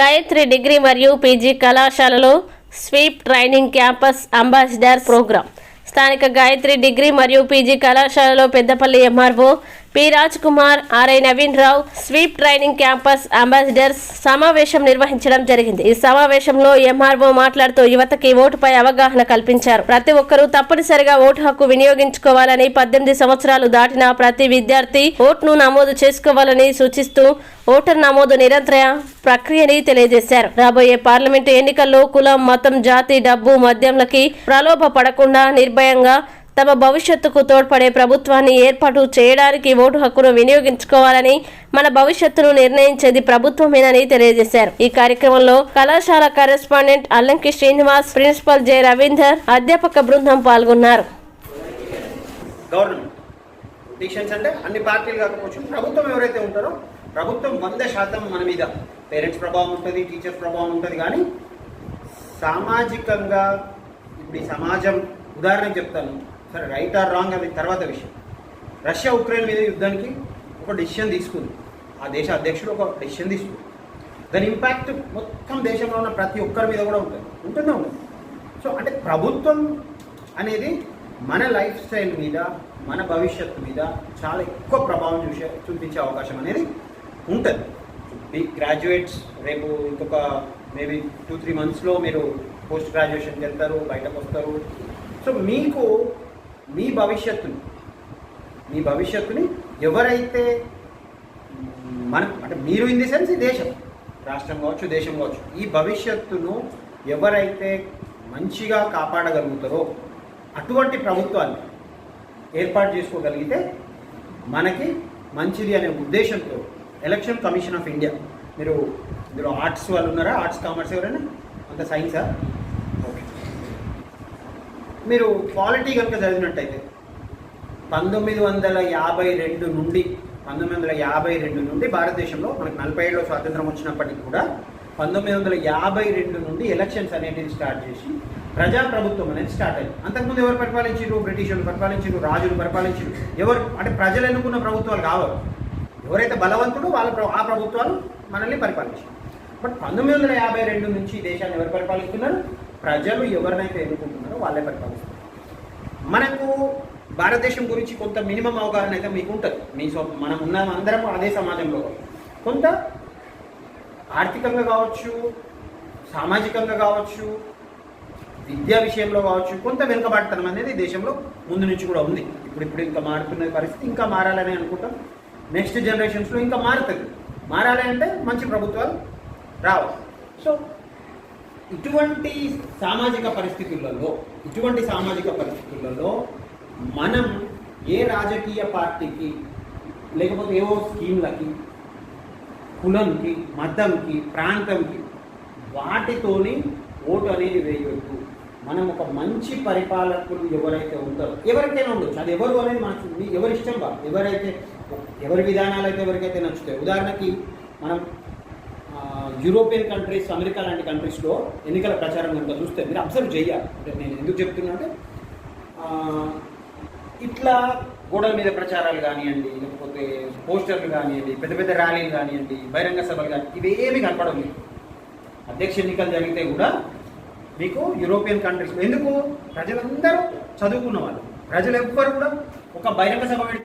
Gayatri degree మరియు PG కళాశాలలో sweep training campus ambassador program. స్థానిక గాయత్రి డిగ్రీ మరియు పీజీ కళాశాలలో Peddapalli MRO P. Raj Kumar RI. Naveen Rao sweep training campus ambassadors సమావేశం నిర్వహించడం జరిగింది. ఈ సమావేశంలో ఎంఆర్ఓ మాట్లాడుతూ యువతకి ఓటుపై అవగాహన కల్పించారు. ప్రతి ఒక్కరూ తప్పనిసరిగా ఓటు హక్కు వినియోగించుకోవాలని పద్దెనిమిది సంవత్సరాలు దాటిన ప్రతి విద్యార్థి ఓటును నమోదు చేసుకోవాలని సూచిస్తూ ఓటర్ నమోదు నిరంతర ప్రక్రియని తెలియజేశారు. రాబోయే పార్లమెంటు ఎన్నికల్లో కులం మతం జాతి డబ్బు మద్యంలకి ప్రలోభ పడకుండా నిర్భయంగా తమ భవిష్యత్తుకు తోడ్పడే ప్రభుత్వాన్ని ఏర్పాటు చేయడానికి ఓటు హక్కును వినియోగించుకోవాలని మన భవిష్యత్తును నిర్ణయించేది ప్రభుత్వమేనని తెలియజేశారు. ఈ కార్యక్రమంలో కళాశాల correspondent Allanki Srinivas principal J Ravinder అధ్యాపక బృందం పాల్గొన్నారు. గవర్నమెంట్ అంటే అన్ని పార్టీలు కాకపోవచ్చు ప్రభుత్వం ఎవరైతే ఉంటారో ప్రభుత్వం వంద శాతం మన మీద. పేరెంట్స్ ప్రభావం ఉంటుంది టీచర్స్ ప్రభావం ఉంటుంది కానీ సామాజికంగా ఇప్పుడు ఈ సమాజం ఉదాహరణకు చెప్తాను. సరే రైట్ ఆర్ రాంగ్ అది తర్వాత విషయం. రష్యా ఉక్రెయిన్ మీద యుద్ధానికి ఒక డిసిషన్ తీసుకుంది. ఆ దేశ అధ్యక్షుడు ఒక డిసిషన్ తీసుకుంది. దాని ఇంపాక్ట్ మొత్తం దేశంలో ఉన్న ప్రతి ఒక్కరి మీద కూడా ఉంటుంది. ఉంటుందా ఉంటుంది సో అంటే ప్రభుత్వం అనేది మన లైఫ్ స్టైల్ మీద మన భవిష్యత్తు మీద చాలా ఎక్కువ ప్రభావం చూసే చూపించే అవకాశం అనేది ఉంటుంది. మీ గ్రాడ్యుయేట్స్ రేపు ఇంకొక మేబీ టూ త్రీ మంత్స్లో మీరు పోస్ట్ గ్రాడ్యుయేషన్కి వెళ్తారు బయటకు వస్తారు. సో మీకు మీ భవిష్యత్తుని మీ భవిష్యత్తుని ఎవరైతే మన అంటే మీరు ఇన్ ది సెన్స్ ఈ దేశం రాష్ట్రం కావచ్చు దేశం కావచ్చు ఈ భవిష్యత్తును ఎవరైతే మంచిగా కాపాడగలుగుతారో అటువంటి ప్రభుత్వాన్ని ఏర్పాటు చేసుకోగలిగితే మనకి మంచిది అనే ఉద్దేశంతో ఎలక్షన్ కమిషన్ ఆఫ్ ఇండియా మీరు మీరు ఆర్ట్స్ వాళ్ళు ఉన్నారా? ఆర్ట్స్ కామర్స్ ఎవరైనా? అంత సైన్సా మీరు క్వాలిటీ కనుక చదివినట్టయితే పంతొమ్మిది వందల యాభై రెండు నుండి పంతొమ్మిది వందల యాభై రెండు నుండి భారతదేశంలో మనకు నలభై ఏళ్ళలో స్వాతంత్రం వచ్చినప్పటికీ కూడా పంతొమ్మిది వందల యాభై రెండు నుండి ఎలక్షన్స్ అనేటివి స్టార్ట్ చేసి ప్రజాప్రభుత్వం అనేది స్టార్ట్ అయింది. అంతకుముందు ఎవరు పరిపాలించారు బ్రిటిషర్లు పరిపాలించారు రాజులు పరిపాలించారు ఎవరు? అంటే ప్రజలు ఎన్నుకున్న ప్రభుత్వాలు కావాలి. ఎవరైతే బలవంతుడో వాళ్ళ ఆ ప్రభుత్వాలు మనల్ని పరిపాలించారు బట్ పంతొమ్మిది వందల యాభై రెండు నుంచి దేశాన్ని ఎవరు పరిపాలిస్తున్నారు? ప్రజలు ఎవరినైతే ఎన్నుకుంటున్నారో వాళ్ళే పరిపాలిస్తారు. మనకు భారతదేశం గురించి కొంత మినిమం అవగాహన అయితే మీకు ఉంటుంది. మీ సో మనం ఉన్న అందరం అదే సమాజంలో. కొంత ఆర్థికంగా కావచ్చు సామాజికంగా కావచ్చు విద్యా విషయంలో కావచ్చు కొంత వెనుకబాటుతనం అనేది దేశంలో ముందు నుంచి కూడా ఉంది. ఇప్పుడు ఇప్పుడు ఇంకా మారుతున్న పరిస్థితి ఇంకా మారాలని అనుకుంటాం. నెక్స్ట్ జనరేషన్స్లో ఇంకా మారుతుంది. మారాలి అంటే మంచి ప్రభుత్వాలు రావాలి సో ఇటువంటి సామాజిక పరిస్థితులలో ఇటువంటి సామాజిక పరిస్థితులలో మనం ఏ రాజకీయ పార్టీకి లేకపోతే ఏవో స్కీమ్లకి కులంకి మతంకి ప్రాంతంకి వాటితోని ఓటు అనేది వేయవద్దు మనం ఒక మంచి పరిపాలకులు ఎవరైతే ఉంటారో ఎవరికైనా ఉండొచ్చు. అది ఎవరు అనేది మనకు ఎవరి ఇష్టం బా ఎవరైతే ఎవరి విధానాలు అయితే ఎవరికైతే నచ్చుతాయి. ఉదాహరణకి మనం యూరోపియన్ కంట్రీస్ అమెరికా లాంటి కంట్రీస్లో ఎన్నికల ప్రచారం కనుక చూస్తే మీరు అబ్జర్వ్ చేయాలి. అంటే నేను ఎందుకు చెప్తున్నా అంటే ఇట్లా గోడల మీద ప్రచారాలు కానివ్వండి లేకపోతే పోస్టర్లు కానివ్వండి పెద్ద పెద్ద ర్యాలీలు కానివ్వండి బహిరంగ సభలు కానీ ఇవేమీ కనపడం లేదు అధ్యక్ష ఎన్నికలు జరిగితే కూడా మీకు యూరోపియన్ కంట్రీస్ ఎందుకు? ప్రజలందరూ చదువుకున్న వాళ్ళు. ప్రజలు ఎవ్వరు కూడా ఒక బహిరంగ సభ